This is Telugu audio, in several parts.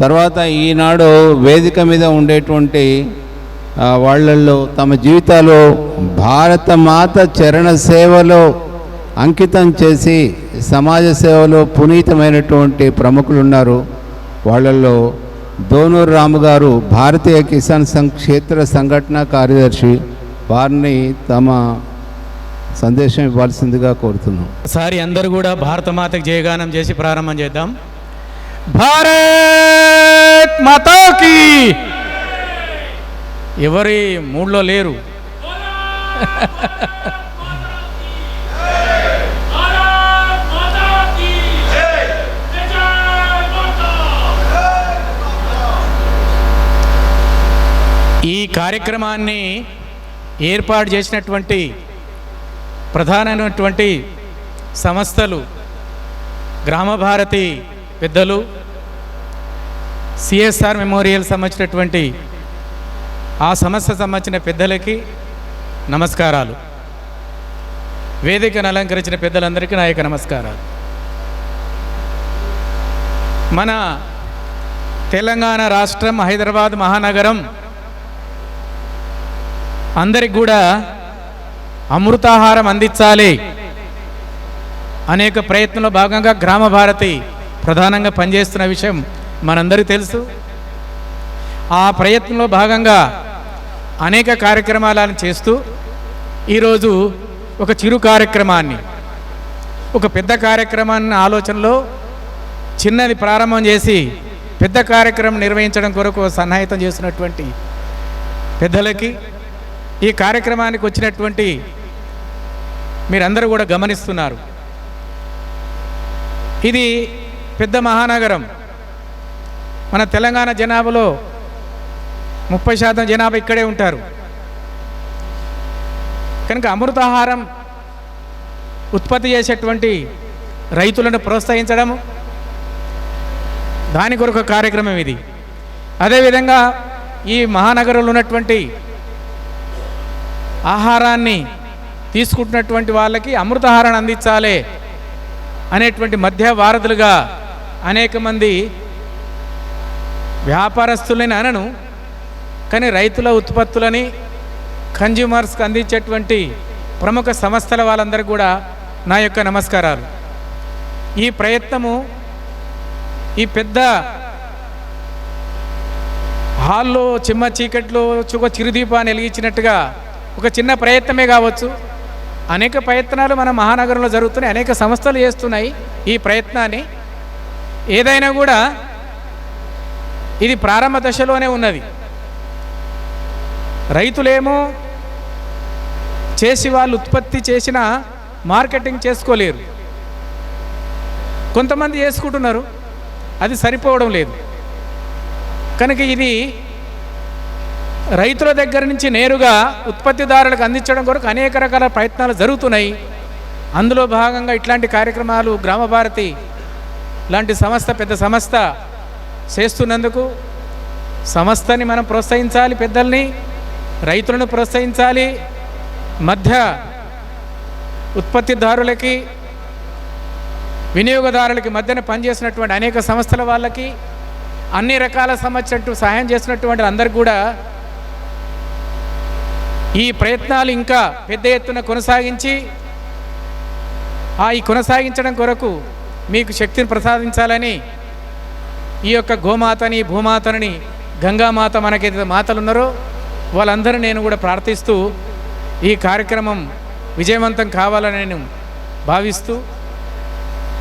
తర్వాత ఈనాడు వేదిక మీద ఉండేటువంటి వాళ్ళల్లో తమ జీవితాలు భారత మాత చరణ సేవలో అంకితం చేసి సమాజ సేవలో పునీతమైనటువంటి ప్రముఖులు ఉన్నారు వాళ్ళల్లో దోనూరు రాము గారు భారతీయ కిసాన్ సంఘ్ క్షేత్ర సంఘటన కార్యదర్శి. వారిని తమ సందేశం ఇవ్వాల్సిందిగా కోరుతున్నాం. సారి అందరూ కూడా భారతమాతకు జయగానం చేసి ప్రారంభం చేద్దాం. భారత్! భారత్ మాతాకి. ఎవరి మూడ్లో లేరు? ఈ కార్యక్రమాన్ని ఏర్పాటు చేసినటువంటి ప్రధానమైనటువంటి సంస్థలు గ్రామభారతి పెద్దలు సిఎస్ఆర్ మెమోరియల్ సంబంధించినటువంటి ఆ సమస్య సంబంధించిన పెద్దలకి నమస్కారాలు. వేదికను అలంకరించిన పెద్దలందరికీ నా యొక్క నమస్కారాలు. మన తెలంగాణ రాష్ట్రం హైదరాబాద్ మహానగరం అందరికి కూడా అమృతాహారం అందించాలి అనేక ప్రయత్నంలో భాగంగా గ్రామ భారతి ప్రధానంగా పనిచేస్తున్న విషయం మనందరికీ తెలుసు. ఆ ప్రయత్నంలో భాగంగా అనేక కార్యక్రమాలను చేస్తూ ఈరోజు ఒక చిరు కార్యక్రమాన్ని ఒక పెద్ద కార్యక్రమాన్ని ఆలోచనలో చిన్నది ప్రారంభం చేసి పెద్ద కార్యక్రమం నిర్వహించడం కొరకు సన్నాహితం చేసినటువంటి పెద్దలకి ఈ కార్యక్రమానికి వచ్చినటువంటి మీరందరూ కూడా గమనిస్తున్నారు. ఇది పెద్ద మహానగరం. మన తెలంగాణ జనాభాలో ముప్పై శాతం జనాభా ఇక్కడే ఉంటారు. కనుక అమృతాహారం ఉత్పత్తి చేసేటువంటి రైతులను ప్రోత్సహించడం దాని కొరకు కార్యక్రమం ఇది. అదేవిధంగా ఈ మహానగరంలో ఉన్నటువంటి ఆహారాన్ని తీసుకుంటున్నటువంటి వాళ్ళకి అమృతాహారాన్ని అందించాలి అనేటువంటి మధ్య వారధులుగా అనేక మంది వ్యాపారస్తులని అనను కానీ రైతుల ఉత్పత్తులని కన్జ్యూమర్స్కి అందించేటువంటి ప్రముఖ సంస్థల వాళ్ళందరికీ కూడా నా యొక్క నమస్కారాలు. ఈ ప్రయత్నము ఈ పెద్ద హాల్లో చిమ్మ చీకట్లో ఒక చిరుదీపాన్ని వెలిగించినట్టుగా ఒక చిన్న ప్రయత్నమే కావచ్చు. అనేక ప్రయత్నాలు మన మహానగరంలో జరుగుతున్నాయి అనేక సంస్థలు చేస్తున్నాయి ఈ ప్రయత్నాన్ని. ఏదైనా కూడా ఇది ప్రారంభ దశలోనే ఉన్నది. రైతులేమో చేసి వాళ్ళు ఉత్పత్తి చేసిన మార్కెటింగ్ చేసుకోలేరు. కొంతమంది చేసుకుంటున్నారు అది సరిపోవడం లేదు. కనుక ఇది రైతుల దగ్గర నుంచి నేరుగా ఉత్పత్తిదారులకు అందించడం కొరకు అనేక రకాల ప్రయత్నాలు జరుగుతున్నాయి. అందులో భాగంగా ఇట్లాంటి కార్యక్రమాలు గ్రామభారతి లాంటి సంస్థ పెద్ద సంస్థ చేస్తున్నందుకు సంస్థని మనం ప్రోత్సహించాలి పెద్దల్ని రైతులను ప్రోత్సహించాలి మధ్య ఉత్పత్తిదారులకి వినియోగదారులకి మధ్యన పనిచేసినటువంటి అనేక సంస్థల వాళ్ళకి అన్ని రకాల సంబంధించినట్టు సహాయం చేసినటువంటి అందరికి కూడా ఈ ప్రయత్నాలు ఇంకా పెద్ద ఎత్తున కొనసాగించి ఆ ఈ కొనసాగించడం కొరకు మీకు శక్తిని ప్రసాదించాలని ఈ యొక్క గోమాతని భూమాతని గంగామాత మనకైతే మాతలు ఉన్నారో వాళ్ళందరూ నేను కూడా ప్రార్థిస్తూ ఈ కార్యక్రమం విజయవంతం కావాలని నేను భావిస్తూ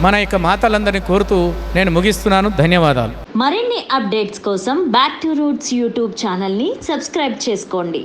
మన యొక్క మాతలందరినీ కోరుతూ నేను ముగిస్తున్నాను. ధన్యవాదాలు. మరిన్ని అప్డేట్స్ కోసం బ్యాక్ టు రూట్స్ యూట్యూబ్ ఛానల్ని సబ్స్క్రైబ్ చేసుకోండి.